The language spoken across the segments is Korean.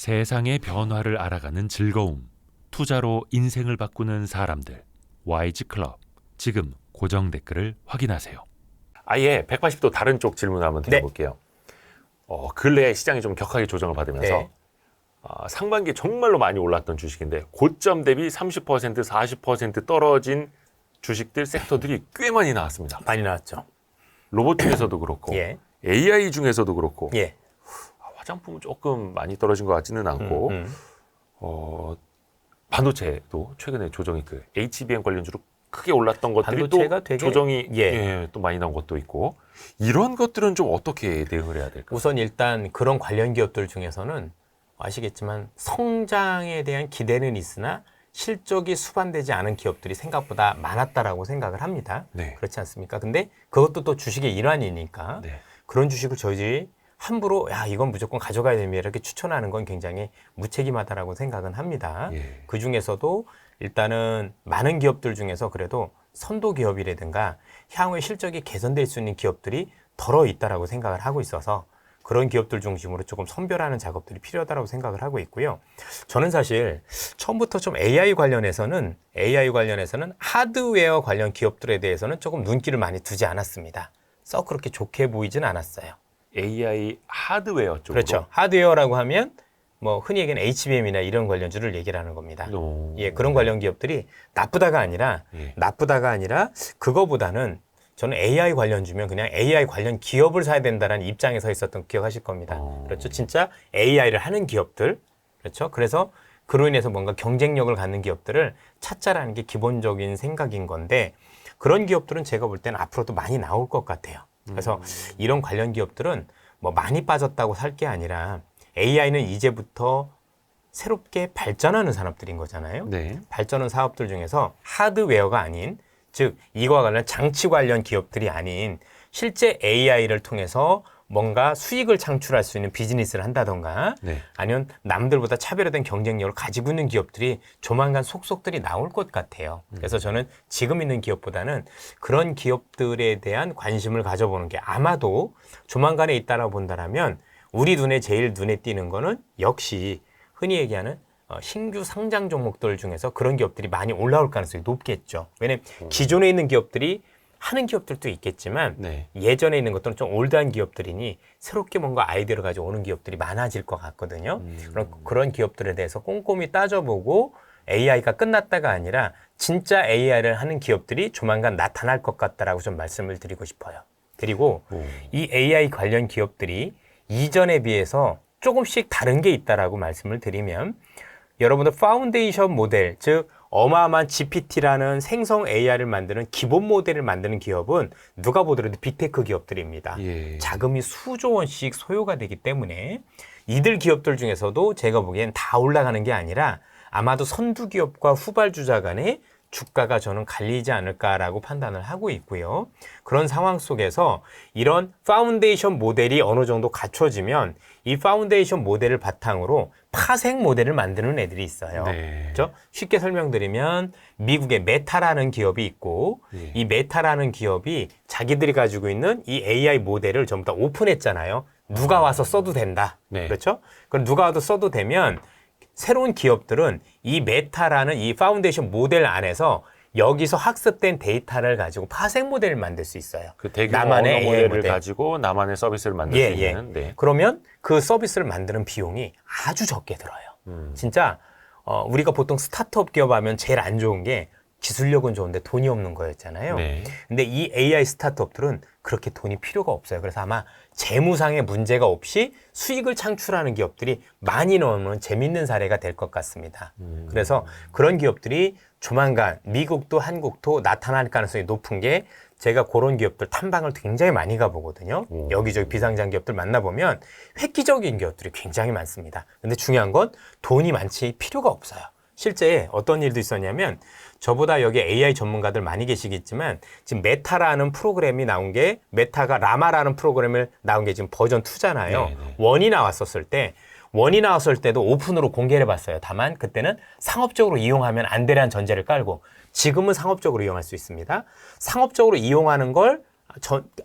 세상의 변화를 알아가는 즐거움. 투자로 인생을 바꾸는 사람들. YG 클럽. 지금 고정 댓글을 확인하세요. 아예 180도 다른 쪽 질문을 한번 드려볼게요. 어, 근래에 시장이 좀 격하게 조정을 받으면서 네. 아, 상반기에 정말로 많이 올랐던 주식인데 고점 대비 30% 40% 떨어진 주식들 섹터들이 꽤 많이 나왔습니다. 많이 나왔죠. 로봇 중에서도 그렇고 예. AI 중에서도 그렇고 예. 아, 화장품은 조금 많이 떨어진 것 같지는 않고 음, 음. 어, 반도체도 최근에 조정이 그 HBM 관련주로 크게 올랐던 것들이 또 되게- 조정이 예. 예, 또 많이 나온 것도 있고 이런 것들은 좀 어떻게 대응을 해야 될까? 우선 일단 그런 관련 기업들 중에서는 아시겠지만 성장에 대한 기대는 있으나 실적이 수반되지 않은 기업들이 생각보다 많았다라고 생각을 합니다. 네. 그렇지 않습니까? 근데 그것도 또 주식의 일환이니까 네. 그런 주식을 저희들이 함부로 야 이건 무조건 가져가야 됩니다 이렇게 추천하는 건 굉장히 무책임하다라고 생각은 합니다. 예. 그 중에서도 일단은 많은 기업들 중에서 그래도 선도 기업이라든가 향후에 실적이 개선될 수 있는 기업들이 덜어 있다라고 생각을 하고 있어서 그런 기업들 중심으로 조금 선별하는 작업들이 필요하다고 생각을 하고 있고요. 저는 사실 처음부터 좀 AI 관련해서는 AI 관련해서는 하드웨어 관련 기업들에 대해서는 조금 눈길을 많이 두지 않았습니다. 썩 그렇게 좋게 보이진 않았어요. AI 하드웨어 쪽으로 그렇죠. 하드웨어라고 하면 뭐 흔히 얘기하는 HBM이나 이런 관련주를 얘기를 하는 겁니다. 오. 예, 그런 관련 기업들이 나쁘다가 아니라 예. 나쁘다가 아니라 그거보다는 저는 AI 관련주면 그냥 AI 관련 기업을 사야 된다는 입장에 서 있었던 거 기억하실 겁니다. 어. 그렇죠. 진짜 AI를 하는 기업들. 그렇죠. 그래서 그로 인해서 뭔가 경쟁력을 갖는 기업들을 찾자라는 게 기본적인 생각인 건데 그런 기업들은 제가 볼 때는 앞으로도 많이 나올 것 같아요. 그래서 이런 관련 기업들은 뭐 많이 빠졌다고 살 게 아니라 AI는 이제부터 새롭게 발전하는 산업들인 거잖아요. 네. 발전한 사업들 중에서 하드웨어가 아닌 즉 이거와 관련 장치 관련 기업들이 아닌 실제 AI를 통해서 뭔가 수익을 창출할 수 있는 비즈니스를 한다던가 네. 아니면 남들보다 차별화된 경쟁력을 가지고 있는 기업들이 조만간 속속들이 나올 것 같아요. 그래서 저는 지금 있는 기업보다는 그런 기업들에 대한 관심을 가져보는 게 아마도 조만간에 있다라고 본다라면 우리 눈에 제일 눈에 띄는 거는 역시 흔히 얘기하는 어, 신규 상장 종목들 중에서 그런 기업들이 많이 올라올 가능성이 높겠죠. 왜냐면 기존에 있는 기업들이 하는 기업들도 있겠지만 네. 예전에 있는 것들은 좀 올드한 기업들이니 새롭게 뭔가 아이디어를 가지고 오는 기업들이 많아질 것 같거든요. 그런 그런 기업들에 대해서 꼼꼼히 따져보고 AI가 끝났다가 아니라 진짜 AI를 하는 기업들이 조만간 나타날 것 같다라고 좀 말씀을 드리고 싶어요. 그리고 오. 이 AI 관련 기업들이 이전에 비해서 조금씩 다른 게 있다라고 말씀을 드리면 여러분들 파운데이션 모델 즉 어마어마한 GPT라는 생성 AI를 만드는 기본 모델을 만드는 기업은 누가 보더라도 빅테크 기업들입니다. 예. 자금이 수조 원씩 소요가 되기 때문에 이들 기업들 중에서도 제가 보기엔 다 올라가는 게 아니라 아마도 선두 기업과 후발주자 간의 주가가 저는 갈리지 않을까라고 판단을 하고 있고요. 그런 상황 속에서 이런 파운데이션 모델이 어느 정도 갖춰지면 이 파운데이션 모델을 바탕으로 파생 모델을 만드는 애들이 있어요. 네. 그렇죠? 쉽게 설명드리면 미국의 메타라는 기업이 있고 예. 이 메타라는 기업이 자기들이 가지고 있는 이 AI 모델을 전부 다 오픈했잖아요. 누가 와서 써도 된다. 네. 그렇죠? 그럼 누가 와도 써도 되면 새로운 기업들은 이 메타라는 이 파운데이션 모델 안에서 여기서 학습된 데이터를 가지고 파생 모델을 만들 수 있어요. 그 나만의 모델을 모델. 가지고 나만의 서비스를 만들 예, 수 예. 있는 네. 그러면 그 서비스를 만드는 비용이 아주 적게 들어요. 음. 진짜 어, 우리가 보통 스타트업 기업 하면 제일 안 좋은 게 기술력은 좋은데 돈이 없는 거였잖아요. 네. 근데 이 AI 스타트업들은 그렇게 돈이 필요가 없어요. 그래서 아마 재무상의 문제가 없이 수익을 창출하는 기업들이 많이 나오는 재밌는 사례가 될 것 같습니다. 음. 그래서 그런 기업들이 조만간 미국도 한국도 나타날 가능성이 높은 게 제가 그런 기업들 탐방을 굉장히 많이 가보거든요. 오. 여기저기 비상장 기업들 만나보면 획기적인 기업들이 굉장히 많습니다. 근데 중요한 건 돈이 많지 필요가 없어요. 실제 어떤 일도 있었냐면 저보다 여기 AI 전문가들 많이 계시겠지만 지금 메타라는 프로그램이 나온 게 메타가 라마라는 프로그램을 나온 게 지금 버전 2잖아요. 네, 네. 원이 나왔었을 때 원이 나왔을 때도 오픈으로 공개를 해봤어요. 다만 그때는 상업적으로 이용하면 안 되라는 전제를 깔고 지금은 상업적으로 이용할 수 있습니다. 상업적으로 이용하는 걸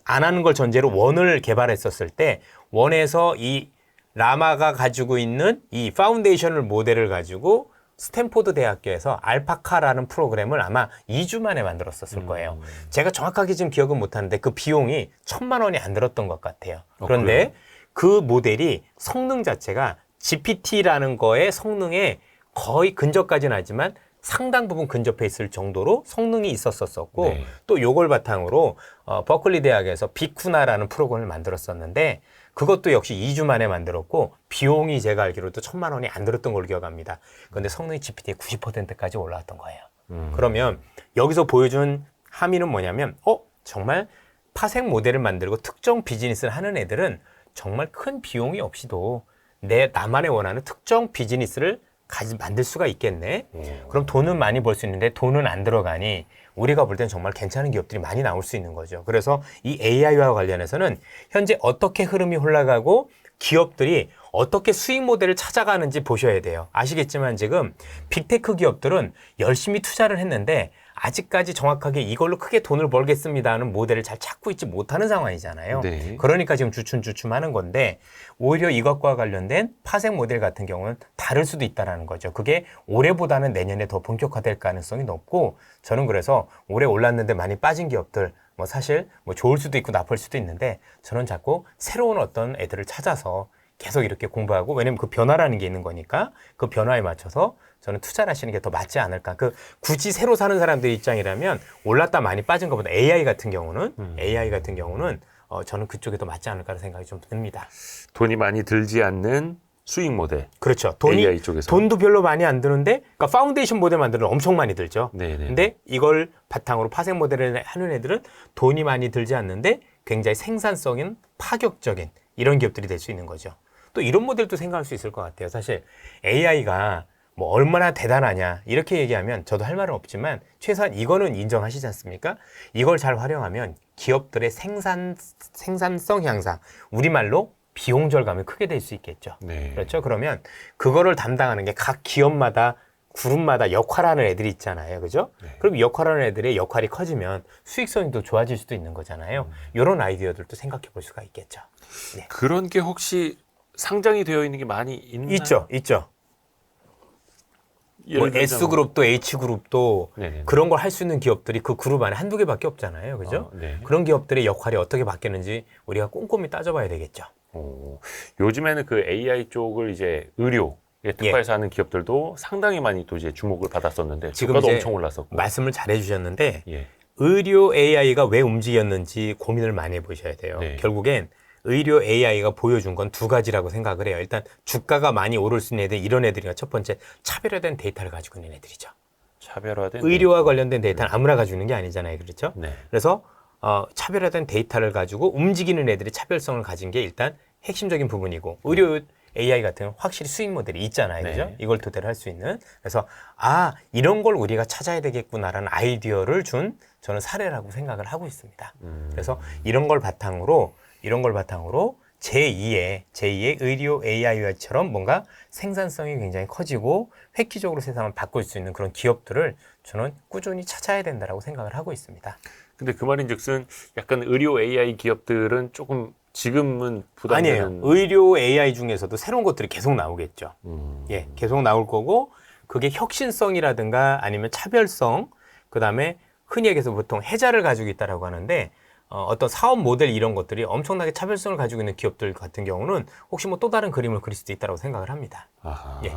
안 하는 걸 전제로 원을 개발했었을 때 원에서 이 라마가 가지고 있는 이 파운데이션을 모델을 가지고 스탠포드 대학교에서 알파카라는 프로그램을 아마 2주 만에 만들었었을 음. 거예요. 제가 정확하게 지금 기억은 못하는데 그 비용이 천만 원이 안 들었던 것 같아요. 어, 그런데 그 모델이 성능 자체가 GPT라는 거의 성능에 거의 근접까지는 하지만 상당 부분 근접해 있을 정도로 성능이 있었었고 네. 또 요걸 바탕으로 어, 버클리 대학에서 비쿠나라는 프로그램을 만들었었는데 그것도 역시 2주 만에 만들었고 비용이 제가 알기로도 천만 원이 안 들었던 걸로 기억합니다. 그런데 성능이 GPT의 90%까지 올라왔던 거예요. 음. 그러면 여기서 보여준 함의는 뭐냐면 어 정말 파생 모델을 만들고 특정 비즈니스를 하는 애들은 정말 큰 비용이 없이도 내 나만의 원하는 특정 비즈니스를 가지 만들 수가 있겠네. 오. 그럼 돈은 많이 벌 수 있는데 돈은 안 들어가니 우리가 볼땐 정말 괜찮은 기업들이 많이 나올 수 있는 거죠. 그래서 이 AI와 관련해서는 현재 어떻게 흐름이 흘러가고 기업들이 어떻게 수익 모델을 찾아가는지 보셔야 돼요. 아시겠지만 지금 빅테크 기업들은 열심히 투자를 했는데 아직까지 정확하게 이걸로 크게 돈을 벌겠습니다 하는 모델을 잘 찾고 있지 못하는 상황이잖아요. 네. 그러니까 지금 주춤주춤 하는 건데 오히려 이것과 관련된 파생 모델 같은 경우는 다를 수도 있다라는 거죠. 그게 올해보다는 내년에 더 본격화될 가능성이 높고 저는 그래서 올해 올랐는데 많이 빠진 기업들 뭐 사실 뭐 좋을 수도 있고 나쁠 수도 있는데 저는 자꾸 새로운 어떤 애들을 찾아서 계속 이렇게 공부하고 왜냐면 그 변화라는 게 있는 거니까 그 변화에 맞춰서 저는 투자를 하시는 게 더 맞지 않을까. 그 굳이 새로 사는 사람들 입장이라면 올랐다 많이 빠진 것보다 AI 같은 경우는 AI 같은 경우는 어, 저는 그쪽에 더 맞지 않을까라는 생각이 좀 듭니다. 돈이 많이 들지 않는 수익 모델. 그렇죠. 돈이 AI 쪽에서. 돈도 별로 많이 안 드는데 그러니까 파운데이션 모델 만드는 엄청 많이 들죠. 네네. 근데 이걸 바탕으로 파생 모델을 하는 애들은 돈이 많이 들지 않는데 굉장히 생산성인 파격적인 이런 기업들이 될 수 있는 거죠. 또 이런 모델도 생각할 수 있을 것 같아요. 사실 AI가 뭐 얼마나 대단하냐 이렇게 얘기하면 저도 할 말은 없지만 최소한 이거는 인정하시지 않습니까? 이걸 잘 활용하면 기업들의 생산 생산성 향상 우리말로 비용 절감이 크게 될 수 있겠죠. 네. 그렇죠. 그러면 그거를 담당하는 게 각 기업마다 그룹마다 역할하는 애들이 있잖아요. 그죠? 네. 그럼 역할하는 애들의 역할이 커지면 수익성이 더 좋아질 수도 있는 거잖아요. 이런 아이디어들도 생각해 볼 수가 있겠죠. 그런 게 혹시 상장이 되어 있는 게 많이 있나요? 있죠. 있죠. 뭐 예를 들자면- S그룹도 H그룹도 네네. 그런 걸 할 수 있는 기업들이 그 그룹 안에 한두 개밖에 없잖아요. 그죠? 어, 네. 그런 기업들의 역할이 어떻게 바뀌는지 우리가 꼼꼼히 따져봐야 되겠죠. 오, 요즘에는 그 AI 쪽을 이제 의료에 예. 특화해서 하는 기업들도 상당히 많이 또 이제 주목을 받았었는데 지금 이제 엄청 올랐었고. 말씀을 잘 해 주셨는데 예. 의료 AI가 왜 움직였는지 고민을 많이 해보셔야 돼요. 네. 결국엔 의료 AI가 보여준 건 두 가지라고 생각을 해요. 일단 주가가 많이 오를 수 있는 애들 이런 애들이가 첫 번째 차별화된 데이터를 가지고 있는 애들이죠. 차별화된 의료와 관련된 데이터는 아무나 가지고 있는 게 아니잖아요. 그렇죠? 네. 그래서 어, 차별화된 데이터를 가지고 움직이는 애들이 차별성을 가진 게 일단 핵심적인 부분이고 의료 AI 같은 확실히 수익 모델이 있잖아요. 네. 그죠? 이걸 토대로 할 수 있는. 그래서 아, 이런 걸 우리가 찾아야 되겠구나라는 아이디어를 준 저는 사례라고 생각을 하고 있습니다. 음. 그래서 이런 걸 바탕으로 이런 걸 바탕으로 제2의 제2의 의료 AI처럼 뭔가 생산성이 굉장히 커지고 획기적으로 세상을 바꿀 수 있는 그런 기업들을 저는 꾸준히 찾아야 된다라고 생각을 하고 있습니다. 근데 그 말인즉슨 약간 의료 AI 기업들은 조금 지금은 아니에요. 부담되는 의료 AI 중에서도 새로운 것들이 계속 나오겠죠. 음. 예, 계속 나올 거고 그게 혁신성이라든가 아니면 차별성, 그다음에 흔히 얘기해서 보통 해자를 가지고 있다라고 하는데 어, 어떤 사업 모델 이런 것들이 엄청나게 차별성을 가지고 있는 기업들 같은 경우는 혹시 뭐 또 다른 그림을 그릴 수도 있다고 생각을 합니다. 아하. 예.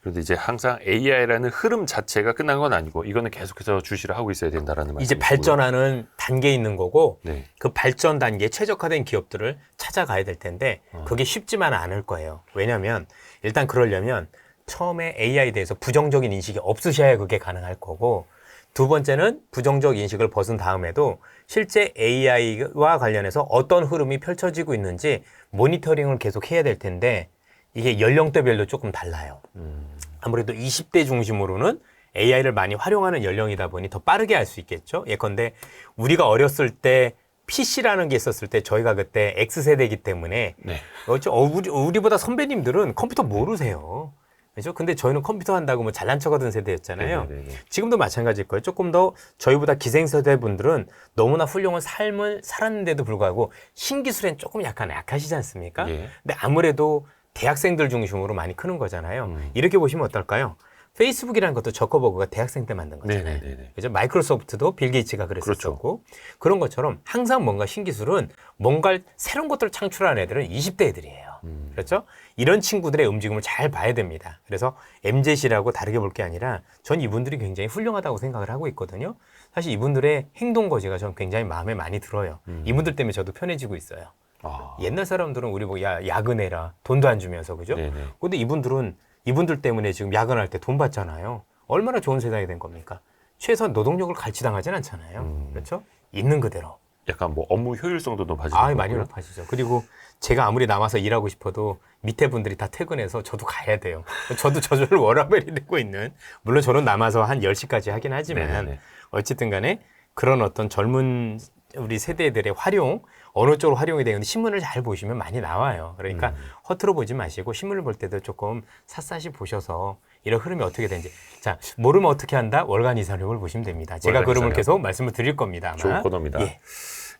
그런데 이제 항상 AI라는 흐름 자체가 끝난 건 아니고 이거는 계속해서 주시를 하고 있어야 된다라는 말씀. 이제 발전하는 단계에 있는 거고 네. 그 발전 단계에 최적화된 기업들을 찾아가야 될 텐데 그게 쉽지만은 않을 거예요. 왜냐하면 일단 그러려면 처음에 AI에 대해서 부정적인 인식이 없으셔야 그게 가능할 거고 두 번째는 부정적 인식을 벗은 다음에도 실제 AI와 관련해서 어떤 흐름이 펼쳐지고 있는지 모니터링을 계속 해야 될 텐데 이게 연령대별로 조금 달라요. 음. 아무래도 20대 중심으로는 AI를 많이 활용하는 연령이다 보니 더 빠르게 할수 있겠죠. 예컨대 우리가 어렸을 때 PC라는 게 있었을 때 저희가 그때 X세대이기 때문에 네. 어쩌, 어, 우리, 우리보다 선배님들은 컴퓨터 모르세요. 그죠? 근데 저희는 컴퓨터 한다고 뭐 잘난 척하던 세대였잖아요. 네네네. 지금도 마찬가지일 거예요. 조금 더 저희보다 기생세대 분들은 너무나 훌륭한 삶을 살았는데도 불구하고 신기술엔 조금 약간 약하시지 않습니까? 예. 근데 아무래도 대학생들 중심으로 많이 크는 거잖아요. 음. 이렇게 보시면 어떨까요? 페이스북이라는 것도 저커버그가 대학생 때 만든 거잖아요. 네네네. 그죠? 마이크로소프트도 빌 게이츠가 그랬었고 그렇죠. 그런 것처럼 항상 뭔가 신기술은 뭔가 새로운 것들을 창출하는 애들은 20대 애들이에요. 음. 그렇죠? 이런 친구들의 움직임을 잘 봐야 됩니다. 그래서 MZ시라고 다르게 볼 게 아니라 전 이분들이 굉장히 훌륭하다고 생각을 하고 있거든요. 사실 이분들의 행동 거지가 전 굉장히 마음에 많이 들어요. 음. 이분들 때문에 저도 편해지고 있어요. 아. 옛날 사람들은 우리 뭐 야, 야근해라 돈도 안 주면서 그죠? 네네. 근데 이분들은 이분들 때문에 지금 야근할 때 돈 받잖아요. 얼마나 좋은 세상이 된 겁니까? 최소한 노동력을 갈취당하진 않잖아요. 음. 그렇죠? 있는 그대로. 약간 뭐 업무 효율성도 높아지는 아, 많이. 높아지죠. 그리고 제가 아무리 남아서 일하고 싶어도 밑에 분들이 다 퇴근해서 저도 가야 돼요. 저도 저절로 워라벨이 되고 있는 물론 저는 남아서 한 10시까지 하긴 하지만 네네네. 어쨌든 간에 그런 어떤 젊은 우리 세대들의 활용 어느 쪽으로 활용이 되는데 신문을 잘 보시면 많이 나와요. 그러니까 음. 허투루 보지 마시고 신문을 볼 때도 조금 샅샅이 보셔서 이런 흐름이 어떻게 되는지 자 모르면 어떻게 한다 월간 이사력을 보시면 됩니다. 제가 그름을. 계속 말씀을 드릴 겁니다. 좋은 코너입니다. 예.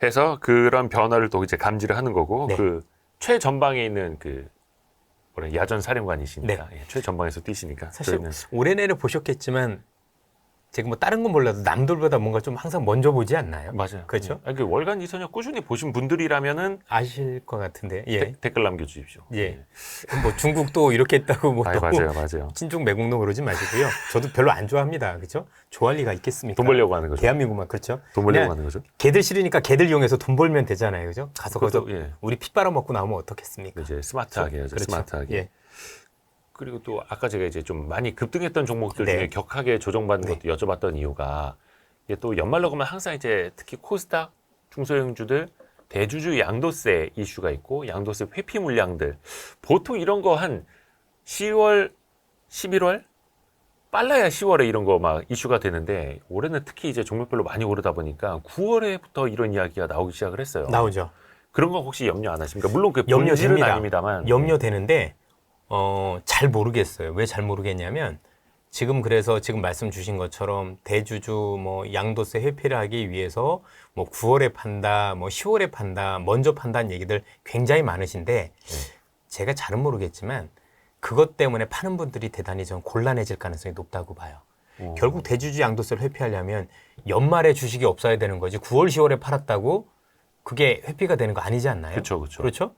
해서 그런 변화를 또 이제 감지를 하는 거고 네. 그 최전방에 있는 그 뭐래 야전 사령관이시니까 예, 최전방에서 뛰시니까 네. 사실 올해 내내 보셨겠지만 제가 뭐 다른 건 몰라도 남들보다 뭔가 좀 항상 먼저 보지 않나요? 맞아요. 그렇죠? 예. 아니, 그 월간 이선역 꾸준히 보신 분들이라면은 아실 것 같은데 예. 데- 댓글 남겨주십시오. 예. 뭐 중국도 이렇게 했다고 뭐 아, 또 맞아요, 맞아요. 친중 매국노 그러지 마시고요. 저도 별로 안 좋아합니다. 그렇죠? 좋아할 리가 있겠습니까? 돈 벌려고 하는 거죠. 대한민국만 그렇죠? 돈 벌려고 그냥 하는 거죠. 걔들 싫으니까 걔들 이용해서 돈 벌면 되잖아요. 그죠? 가서 거기서 그것도 예, 우리 피 빨아먹고 나오면 어떻겠습니까? 이제 스마트하게 해야죠. 그렇죠. 스마트하게. 예. 그리고 또 아까 제가 이제 좀 많이 급등했던 종목들 네. 중에 격하게 조정받는 네. 것도 여쭤봤던 이유가 이게 또 연말로 가면 항상 이제 특히 코스닥 중소형주들 대주주 양도세 이슈가 있고 양도세 회피 물량들 보통 이런 거 한 10월 11월 빨라야 10월에 이런 거 막 이슈가 되는데 올해는 특히 이제 종목별로 많이 오르다 보니까 9월에부터 이런 이야기가 나오기 시작을 했어요. 나오죠. 그런 거 혹시 염려 안 하십니까? 물론 그 염려 본질은 됩니다. 아닙니다만 염려되는데 어, 잘 모르겠어요. 왜 잘 모르겠냐면 지금 그래서 지금 말씀 주신 것처럼 대주주 뭐 양도세 회피를 하기 위해서 뭐 9월에 판다, 뭐 10월에 판다, 먼저 판다는 얘기들 굉장히 많으신데 제가 잘은 모르겠지만 그것 때문에 파는 분들이 대단히 좀 곤란해질 가능성이 높다고 봐요. 어. 결국 대주주 양도세를 회피하려면 연말에 주식이 없어야 되는 거지 9월, 10월에 팔았다고 그게 회피가 되는 거 아니지 않나요? 그렇죠, 그렇죠. 그렇죠?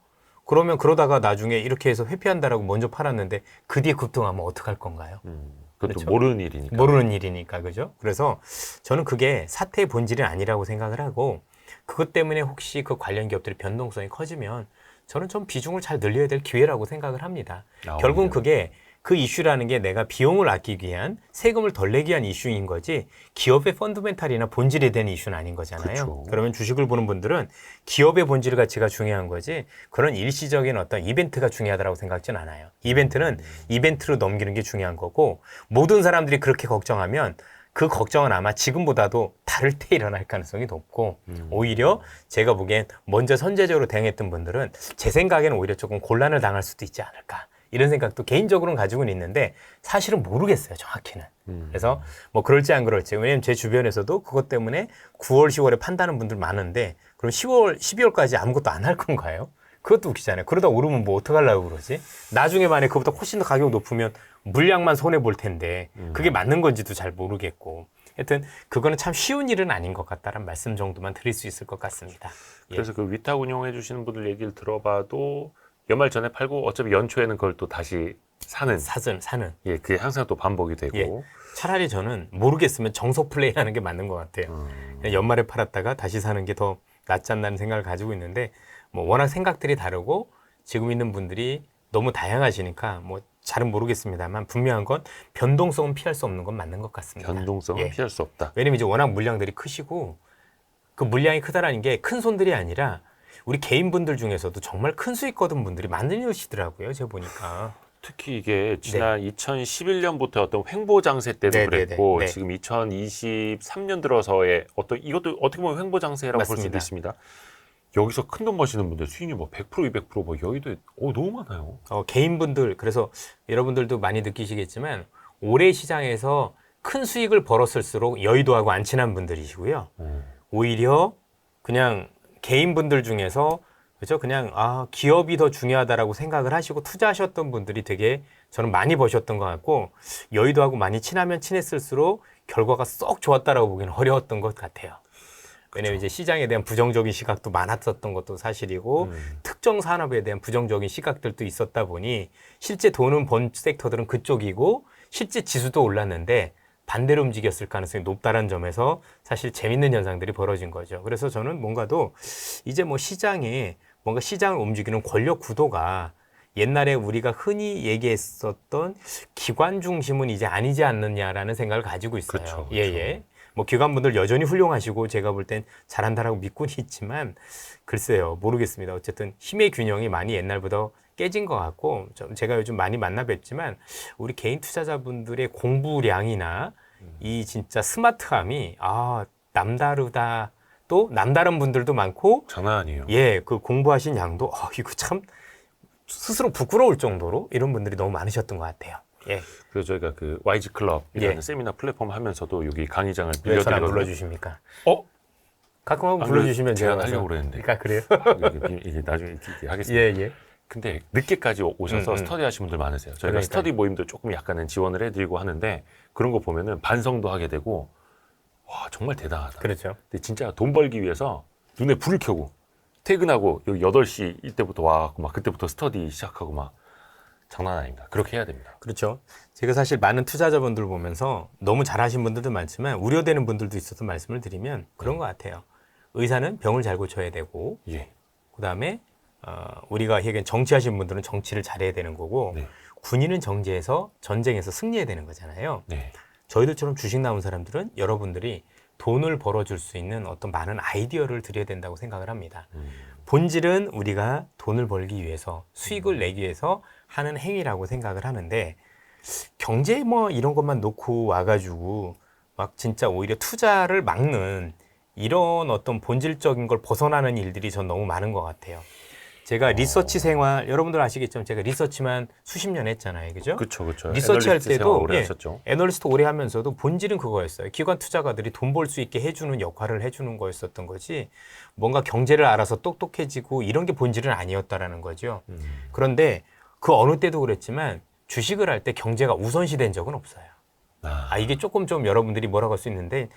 그러면 그러다가 나중에 이렇게 해서 회피한다라고 먼저 팔았는데 그 뒤에 급등하면 어떡할 건가요? 음, 그것도 그렇죠. 모르는 일이니까. 모르는 일이니까 그죠? 그래서 저는 그게 사태의 본질은 아니라고 생각을 하고 그것 때문에 혹시 그 관련 기업들의 변동성이 커지면 저는 좀 비중을 잘 늘려야 될 기회라고 생각을 합니다. 아, 결국은. 그게 그 이슈라는 게 내가 비용을 아끼기 위한 세금을 덜 내기 위한 이슈인 거지 기업의 펀드멘탈이나 본질에 대한 이슈는 아닌 거잖아요. 그쵸. 그러면 주식을 보는 분들은 기업의 본질 가치가 중요한 거지 그런 일시적인 어떤 이벤트가 중요하다고 생각지는 않아요. 이벤트는 이벤트로 넘기는 게 중요한 거고 모든 사람들이 그렇게 걱정하면 그 걱정은 아마 지금보다도 다를 때 일어날 가능성이 높고 음. 오히려 제가 보기엔 먼저 선제적으로 대응했던 분들은 제 생각에는 오히려 조금 곤란을 당할 수도 있지 않을까 이런 생각도 개인적으로는 가지고는 있는데 사실은 모르겠어요 정확히는 음. 그래서 뭐 그럴지 안 그럴지 왜냐면 제 주변에서도 그것 때문에 9월 10월에 판다는 분들 많은데 그럼 10월 12월까지 아무것도 안 할 건가요? 그것도 웃기잖아요. 그러다 오르면 뭐 어떡하려고 그러지? 나중에 만약에 그보다 훨씬 더 가격 높으면 물량만 손해 볼 텐데 그게 맞는 건지도 잘 모르겠고 하여튼 그거는 참 쉬운 일은 아닌 것 같다는 말씀 정도만 드릴 수 있을 것 같습니다. 예. 그래서 그 위탁 운용해 주시는 분들 얘기를 들어봐도 연말 전에 팔고 어차피 연초에는 그걸 또 다시 사는 사전 사는 예, 그게 항상 또 반복이 되고 예. 차라리 저는 모르겠으면 정석 플레이 하는 게 맞는 것 같아요. 음, 그냥 연말에 팔았다가 다시 사는 게 더 낫지 않나는 생각을 가지고 있는데 뭐 워낙 생각들이 다르고 지금 있는 분들이 너무 다양하시니까 뭐 잘은 모르겠습니다만 분명한 건 변동성은 피할 수 없는 건 맞는 것 같습니다. 변동성은 예. 피할 수 없다. 왜냐면 이제 워낙 물량들이 크시고 그 물량이 크다라는 게 큰 손들이 아니라 우리 개인분들 중에서도 정말 큰 수익 거둔 분들이 많으시더라고요. 제가 보니까. 특히 이게 지난 2011년부터 어떤 횡보 장세 때도 네, 네, 그랬고 네, 네. 지금 2023년 들어서의 어떤 이것도 어떻게 보면 횡보 장세라고 볼 수도 맞습니다. 있습니다. 여기서 큰 돈 버시는 분들 수익률 뭐100% 200%뭐 여의도 어 너무 많아요. 어, 개인분들 그래서 여러분들도 많이 느끼시겠지만 올해 시장에서 큰 수익을 벌었을수록 여의도하고 안 친한 분들이시고요. 어. 오히려 그냥 개인분들 중에서 그렇죠? 그냥 아 기업이 더 중요하다라고 생각을 하시고 투자하셨던 분들이 되게 저는 많이 버셨던 것 같고 여의도하고 많이 친하면 친했을수록 결과가 썩 좋았다라고 보기는 어려웠던 것 같아요. 왜냐면 이제 시장에 대한 부정적인 시각도 많았었던 것도 사실이고 음. 특정 산업에 대한 부정적인 시각들도 있었다 보니 실제 돈은 번 섹터들은 그쪽이고 실제 지수도 올랐는데 반대로 움직였을 가능성이 높다는 점에서 사실 재밌는 현상들이 벌어진 거죠. 그래서 저는 뭔가도 이제 뭐 시장에 뭔가 시장을 움직이는 권력 구도가 옛날에 우리가 흔히 얘기했었던 기관 중심은 이제 아니지 않느냐라는 생각을 가지고 있어요. 그렇죠, 예, 그렇죠. 예. 뭐 기관분들 여전히 훌륭하시고 제가 볼 땐 잘한다라고 믿고는 있지만 글쎄요 모르겠습니다. 어쨌든 힘의 균형이 많이 옛날보다 깨진 것 같고 좀 제가 요즘 많이 만나 뵙지만 우리 개인 투자자분들의 공부량이나 이 진짜 스마트함이 아 남다르다 또 남다른 분들도 많고 장난 아니에요. 예 그 공부하신 양도 아 이거 참 스스로 부끄러울 정도로 이런 분들이 너무 많으셨던 것 같아요. 예, 그래서 저희가 그 YG 클럽이라는 예. 세미나 플랫폼 하면서도 여기 강의장을 왜 빌려드리거든요. 불러주십니까? 어? 가끔 한번 안 불러주시면 그래도 제가 가서- 그랬는데. 그러니까 그래요? 이제 나중에 이렇게 예, 하겠습니다. 예. 근데 늦게까지 오- 오셔서 음, 음. 스터디 하신 분들 많으세요. 저희가 그러니까요. 스터디 모임도 조금 약간은 지원을 해드리고 하는데 그런 거 보면은 반성도 하게 되고 와 정말 대단하다. 그렇죠. 근데 진짜 돈 벌기 위해서 눈에 불을 켜고 퇴근하고 여기 8시 이때부터 와갖고 막 그때부터 스터디 시작하고 막 장난 아닙니다. 그렇게 해야 됩니다. 그렇죠. 제가 사실 많은 투자자분들 보면서 너무 잘하신 분들도 많지만 우려되는 분들도 있어서 말씀을 드리면 그런 것 같아요. 의사는 병을 잘 고쳐야 되고 예. 그다음에 어, 우리가 얘기한 정치하신 분들은 정치를 잘해야 되는 거고 네. 군인은 정지해서 전쟁에서 승리해야 되는 거잖아요. 네. 저희들처럼 주식 나온 사람들은 여러분들이 돈을 벌어줄 수 있는 어떤 많은 아이디어를 드려야 된다고 생각을 합니다. 음. 본질은 우리가 돈을 벌기 위해서 수익을 내기 위해서 하는 행위라고 생각을 하는데 경제 뭐 이런 것만 놓고 와가지고 막 진짜 오히려 투자를 막는 이런 어떤 본질적인 걸 벗어나는 일들이 전 너무 많은 것 같아요. 제가 리서치 생활 여러분들 아시겠지만 제가 리서치만 수십 년 했잖아요, 그죠? 그렇죠, 그렇죠. 리서치 할 때도 오래 예. 애널리스트 오래 하면서도 본질은 그거였어요. 기관 투자가들이 돈 벌 수 있게 해주는 역할을 해주는 거였었던 거지. 뭔가 경제를 알아서 똑똑해지고 이런 게 본질은 아니었다라는 거죠. 음. 그런데 그 어느 때도 그랬지만 주식을 할 때 경제가 우선시된 적은 없어요. 아, 아 이게 조금 좀 여러분들이 뭐라고 할 수 있는데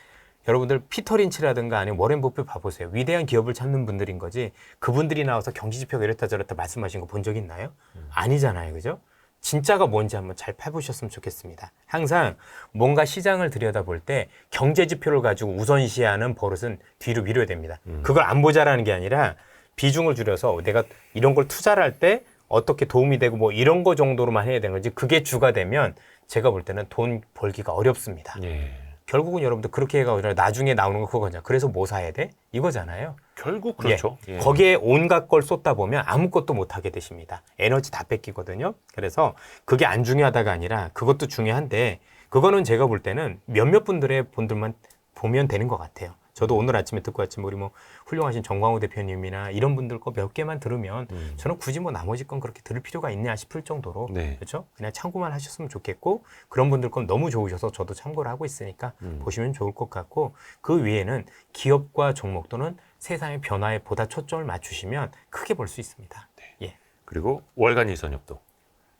여러분들 피터 린치라든가 아니면 워렌 버핏 봐보세요. 위대한 기업을 찾는 분들인 거지 그분들이 나와서 경제지표가 이렇다 저렇다 말씀하신 거 본 적 있나요? 아니잖아요. 그죠? 진짜가 뭔지 한번 잘 파보셨으면 좋겠습니다. 항상 뭔가 시장을 들여다볼 때 경제 지표를 가지고 우선시하는 버릇은 뒤로 미뤄야 됩니다. 그걸 안 보자라는 게 아니라 비중을 줄여서 내가 이런 걸 투자를 할 때 어떻게 도움이 되고 뭐 이런 거 정도로만 해야 되는 거지 그게 주가 되면 제가 볼 때는 돈 벌기가 어렵습니다. 예. 결국은 여러분들 그렇게 해가 아니라 나중에 나오는 거 그거냐. 그래서 뭐 사야 돼? 이거잖아요. 결국 그렇죠. 예. 예. 거기에 온갖 걸 쏟다 보면 아무것도 못 하게 되십니다. 에너지 다 뺏기거든요. 그래서 그게 안 중요하다가 아니라 그것도 중요한데 그거는 제가 볼 때는 몇몇 분들의 분들만 보면 되는 것 같아요. 저도 오늘 아침에 듣고 왔지만 우리 뭐 훌륭하신 정광호 대표님이나 이런 분들 거 몇 개만 들으면 음. 저는 굳이 뭐 나머지 건 그렇게 들을 필요가 있냐 싶을 정도로 네. 그렇죠? 그냥 참고만 하셨으면 좋겠고 그런 분들 건 너무 좋으셔서 저도 참고를 하고 있으니까 음. 보시면 좋을 것 같고 그 위에는 기업과 종목 또는 세상의 변화에 보다 초점을 맞추시면 크게 볼 수 있습니다. 예. 그리고 월간 이선엽도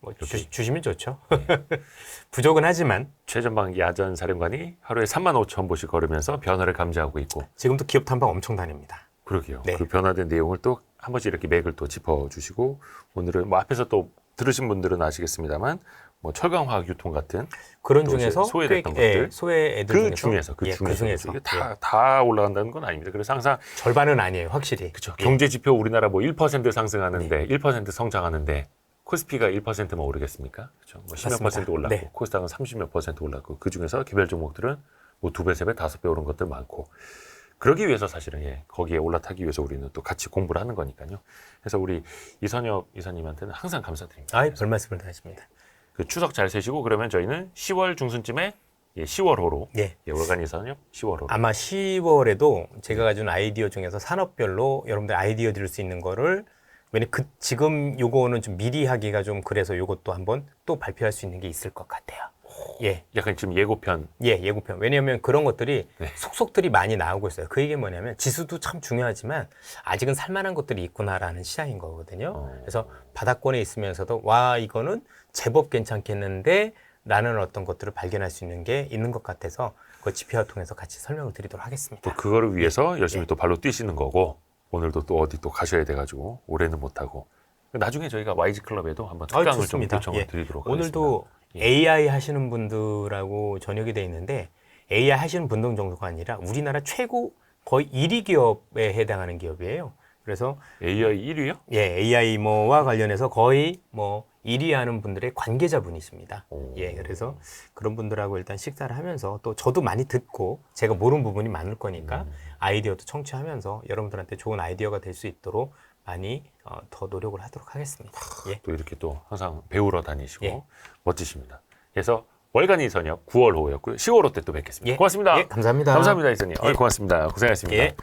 뭐. 주, 시면 좋죠. 부족은 하지만 최전방 야전 사령관이 하루에 3만 5천 보씩 걸으면서 변화를 감지하고 있고 지금도 기업 탐방 엄청 다닙니다. 그러게요. 네. 그 변화된 내용을 또 한 번씩 이렇게 맥을 또 짚어주시고 오늘은 뭐 앞에서 또 들으신 분들은 아시겠습니다만 뭐 철강화학 유통 같은 그런 중에서 소외됐던 꽤- 예, 것들. 소외 애들 그 중에서, 중에서 그 예, 중에서, 그 중에서 이게 예, 다, 다 올라간다는 건 아닙니다. 그래서 항상 절반은 아니에요, 확실히. 예. 경제 지표 우리나라 뭐 1% 상승하는데 네. 1% 성장하는데 코스피가 1%만 오르겠습니까? 그렇죠. 뭐 10몇 맞습니다. 퍼센트 올랐고 네. 코스닥은 30몇 퍼센트 올랐고 그 중에서 개별 종목들은 뭐 두 배, 세 배, 다섯 배 오른 것들 많고 그러기 위해서 사실은 예, 거기에 올라타기 위해서 우리는 또 같이 공부를 하는 거니까요. 그래서 우리 이선엽 이사님한테는 항상 감사드립니다. 아이, 별 말씀을 다 하십니다. 그 추석 잘 세시고 그러면 저희는 10월 중순쯤에 예, 10월호로 예. 예, 월간 이선엽 10월호. 아마 10월에도 제가 가진 아이디어 중에서 산업별로 여러분들 아이디어 드릴 수 있는 거를 왜냐 그 지금 요거는 좀 미리 하기가 좀 그래서 요것도 한번 또 발표할 수 있는 게 있을 것 같아요. 예, 약간 지금 예고편. 예, 예고편. 왜냐하면 그런 것들이 네. 속속들이 많이 나오고 있어요. 그 얘기 뭐냐면 지수도 참 중요하지만 아직은 살만한 것들이 있구나라는 시장인 거거든요. 어. 그래서 바닥권에 있으면서도 와 이거는 제법 괜찮겠는데 라는 어떤 것들을 발견할 수 있는 게 있는 것 같아서 그 지표와 통해서 같이 설명을 드리도록 하겠습니다. 또 그거를 위해서 열심히 예. 또 발로 뛰시는 거고 오늘도 또 어디 또 가셔야 돼가지고 올해는 못 하고 나중에 저희가 YG 클럽에도 한번 아, 특강을 좀 좋습니다. 요청을 예. 드리도록 오늘도 예. AI 하시는 분들하고 저녁이 돼 있는데 AI 하시는 분들 정도가 아니라 우리나라 최고 거의 1위 기업에 해당하는 기업이에요. 그래서 하겠습니다. AI 1위요? 예, AI 뭐와 관련해서 거의 뭐 1위 하는 분들의 관계자분이십니다. 오. 예, 그래서 그런 분들하고 일단 식사를 하면서 또 저도 많이 듣고 제가 모르는 부분이 많을 거니까 음. 아이디어도 청취하면서 여러분들한테 좋은 아이디어가 될 수 있도록 많이 어, 더 노력을 하도록 하겠습니다. 예. 또 이렇게 또 항상 배우러 다니시고 예. 멋지십니다. 그래서 월간 이선역 9월 호였고요. 10월 호 때 또 뵙겠습니다. 예. 고맙습니다. 예, 감사합니다. 감사합니다, 이선님. 예. 어, 고맙습니다. 고생하셨습니다. 예.